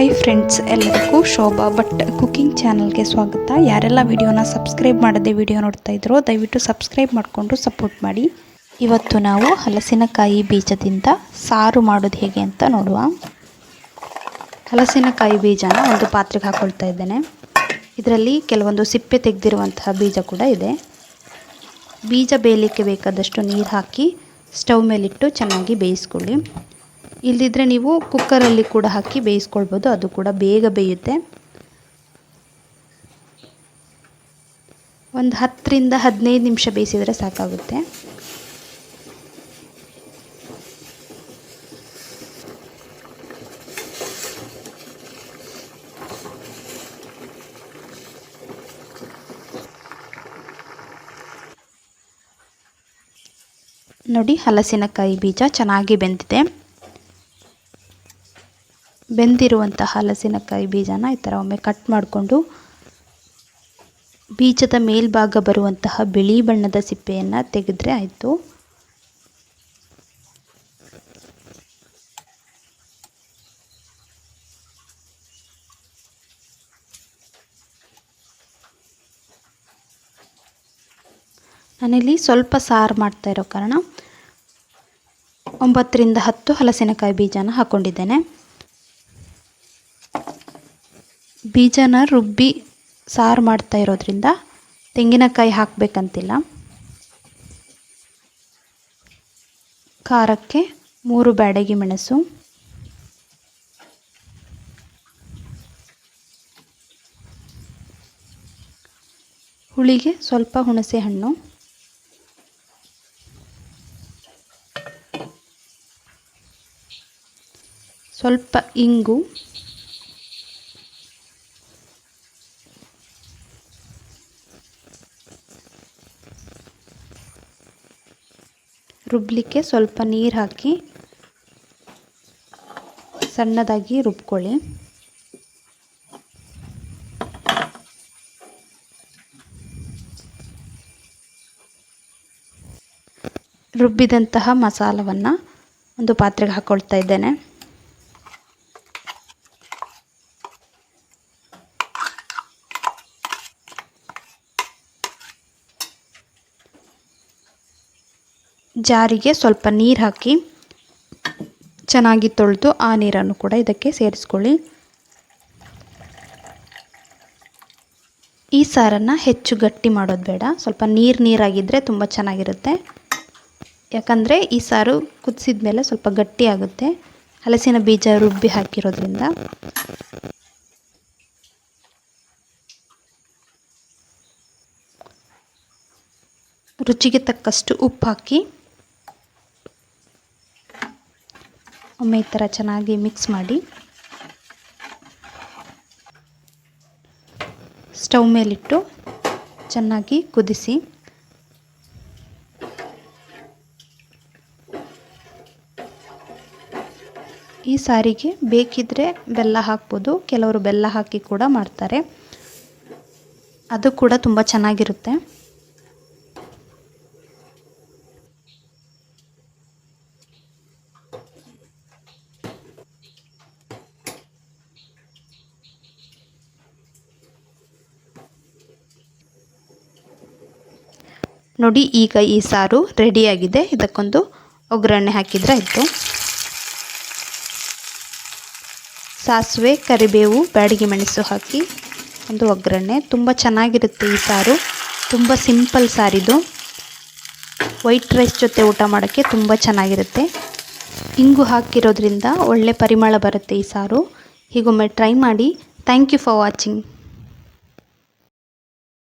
Hi friends ಎಲ್ಲರಿಗೂ Shobha Bhat cooking ಚಾನಲ್ಗೆ ಸ್ವಾಗತ. ಯಾರೆಲ್ಲ ವಿಡಿಯೋನ ಸಬ್ಸ್ಕ್ರೈಬ್ ಮಾಡದೆ ವಿಡಿಯೋ ನೋಡ್ತಾ ಇದ್ರೋ, ದಯವಿಟ್ಟು ಸಬ್ಸ್ಕ್ರೈಬ್ ಮಾಡಿಕೊಂಡು ಸಪೋರ್ಟ್ ಮಾಡಿ. ಇವತ್ತು ನಾವು ಹಲಸಿನಕಾಯಿ ಬೀಜದಿಂದ ಸಾರು ಮಾಡೋದು ಹೇಗೆ ಅಂತ ನೋಡುವ. ಹಲಸಿನಕಾಯಿ ಬೀಜನ ಒಂದು ಪಾತ್ರೆಗೆ ಹಾಕ್ಕೊಳ್ತಾ ಇದ್ದೇನೆ. ಇದರಲ್ಲಿ ಕೆಲವೊಂದು ಸಿಪ್ಪೆ ತೆಗೆದಿರುವಂತಹ ಬೀಜ ಕೂಡ ಇದೆ. ಬೀಜ ಬೇಯಲಿಕ್ಕೆ ಬೇಕಾದಷ್ಟು ನೀರು ಹಾಕಿ, ಸ್ಟವ್ ಮೇಲಿಟ್ಟು ಚೆನ್ನಾಗಿ ಬೇಯಿಸ್ಕೊಳ್ಳಿ. ಇಲ್ಲದಿದ್ದರೆ ನೀವು ಕುಕ್ಕರಲ್ಲಿ ಕೂಡ ಹಾಕಿ ಬೇಯಿಸ್ಕೊಳ್ಬೋದು. ಅದು ಕೂಡ ಬೇಗ ಬೇಯುತ್ತೆ. ಒಂದು ಹತ್ತರಿಂದ ಹದಿನೈದು ನಿಮಿಷ ಬೇಯಿಸಿದರೆ ಸಾಕಾಗುತ್ತೆ. ನೋಡಿ, ಹಲಸಿನಕಾಯಿ ಬೀಜ ಚೆನ್ನಾಗಿ ಬೆಂದಿದೆ. ಬೆಂದಿರುವಂಥ ಹಲಸಿನಕಾಯಿ ಬೀಜನ ಈ ಥರ ಒಮ್ಮೆ ಕಟ್ ಮಾಡಿಕೊಂಡು ಬೀಜದ ಮೇಲ್ಭಾಗ ಬರುವಂತಹ ಬಿಳಿ ಬಣ್ಣದ ಸಿಪ್ಪೆಯನ್ನು ತೆಗೆದ್ರೆ ಆಯಿತು. ನಾನಿಲ್ಲಿ ಸ್ವಲ್ಪ ಸಾರು ಮಾಡ್ತಾ ಇರೋ ಕಾರಣ ಒಂಬತ್ತರಿಂದ ಹತ್ತು ಹಲಸಿನಕಾಯಿ ಬೀಜನ ಹಾಕ್ಕೊಂಡಿದ್ದೇನೆ ಬೀಜನ ರುಬ್ಬಿ ಸಾರು ಮಾಡ್ತಾ ಇರೋದ್ರಿಂದ ತೆಂಗಿನಕಾಯಿ ಹಾಕಬೇಕಂತಿಲ್ಲ. ಖಾರಕ್ಕೆ ಮೂರು ಬ್ಯಾಡಗಿ ಮೆಣಸು. ಹುಳಿಗೆ ಸ್ವಲ್ಪ ಹುಣಸೆ ಹಣ್ಣು ಸ್ವಲ್ಪ ಇಂಗು. ರುಬ್ಬಲಿಕ್ಕೆ ಸ್ವಲ್ಪ ನೀರು ಹಾಕಿ ಸಣ್ಣದಾಗಿ ರುಬ್ಕೊಳ್ಳಿ. ರುಬ್ಬಿದಂತಹ ಮಸಾಲವನ್ನು ಒಂದು ಪಾತ್ರೆಗೆ ಹಾಕ್ಕೊಳ್ತಾ ಇದ್ದೇನೆ. ಜಾರಿಗೆ ಸ್ವಲ್ಪ ನೀರು ಹಾಕಿ ಚೆನ್ನಾಗಿ ತೊಳೆದು ಆ ನೀರನ್ನು ಕೂಡ ಇದಕ್ಕೆ ಸೇರಿಸ್ಕೊಳ್ಳಿ. ಈ ಸಾರನ್ನು ಹೆಚ್ಚು ಗಟ್ಟಿ ಮಾಡೋದು ಬೇಡ. ಸ್ವಲ್ಪ ನೀರು ನೀರಾಗಿದ್ದರೆ ತುಂಬ ಚೆನ್ನಾಗಿರುತ್ತೆ. ಯಾಕಂದರೆ ಈ ಸಾರು ಕುದಿಸಿದ ಮೇಲೆ ಸ್ವಲ್ಪ ಗಟ್ಟಿಯಾಗುತ್ತೆ ಹಲಸಿನ ಬೀಜ ರುಬ್ಬಿ ಹಾಕಿರೋದ್ರಿಂದ. ರುಚಿಗೆ ತಕ್ಕಷ್ಟು ಉಪ್ಪು ಹಾಕಿ ಒಮ್ಮೆ ಈ ಥರ ಚೆನ್ನಾಗಿ ಮಿಕ್ಸ್ ಮಾಡಿ ಸ್ಟವ್ ಮೇಲಿಟ್ಟು ಚೆನ್ನಾಗಿ ಕುದಿಸಿ. ಈ ಸಾರಿಗೆ ಬೇಕಿದ್ದರೆ ಬೆಲ್ಲ ಹಾಕ್ಬೋದು, ಕೆಲವರು ಬೆಲ್ಲ ಹಾಕಿ ಕೂಡ ಮಾಡ್ತಾರೆ. ಅದು ಕೂಡ ತುಂಬ ಚೆನ್ನಾಗಿರುತ್ತೆ. ನೋಡಿ, ಈಗ ಈ ಸಾರು ರೆಡಿಯಾಗಿದೆ. ಇದಕ್ಕೊಂದು ಒಗ್ಗರಣೆ ಹಾಕಿದರೆ ಆಯಿತು. ಸಾಸಿವೆ, ಕರಿಬೇವು, ಬ್ಯಾಡಿಗೆ ಮೆಣಸು ಹಾಕಿ ಒಂದು ಒಗ್ಗರಣೆ. ತುಂಬ ಚೆನ್ನಾಗಿರುತ್ತೆ ಈ ಸಾರು. ತುಂಬ ಸಿಂಪಲ್ ಸಾರಿದು. ವೈಟ್ ರೈಸ್ ಜೊತೆ ಊಟ ಮಾಡೋಕ್ಕೆ ತುಂಬ ಚೆನ್ನಾಗಿರುತ್ತೆ. ಇಂಗು ಹಾಕಿರೋದ್ರಿಂದ ಒಳ್ಳೆ ಪರಿಮಳ ಬರುತ್ತೆ ಈ ಸಾರು. ಹೀಗೊಮ್ಮೆ ಟ್ರೈ ಮಾಡಿ. Thank you for watching.